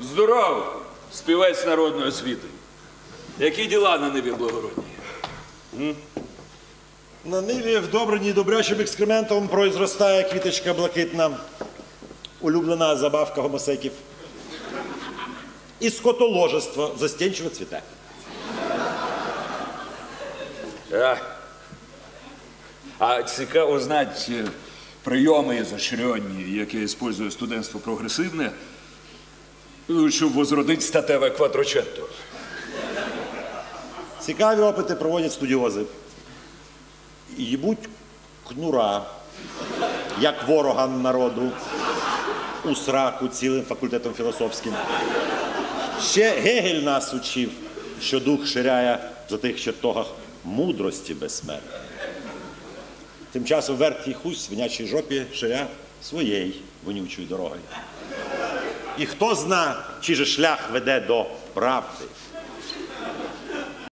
Здоров, співець народної освіти. Які діла на небі благородні? На ниві вдобреній добрячим екскрементом произростає квіточка блакитна, улюблена забавка гомосеків. І скотоложество застенчиво цвіте. А, а цікаво знати е, прийоми изощренні, які использує студентство прогресивне, щоб возродити статеве квадрочетто. Цікаві опити проводять студіози. Їбуть кнура, як ворога народу, у сраку цілим факультетом філософським. Ще Гегель нас учив, що дух ширяє за тих чертогах мудрості безсмертної. Тим часом верхній хусь в свинячій жопі ширя своєї вонючої дороги. І хто зна, чи же шлях веде до правди.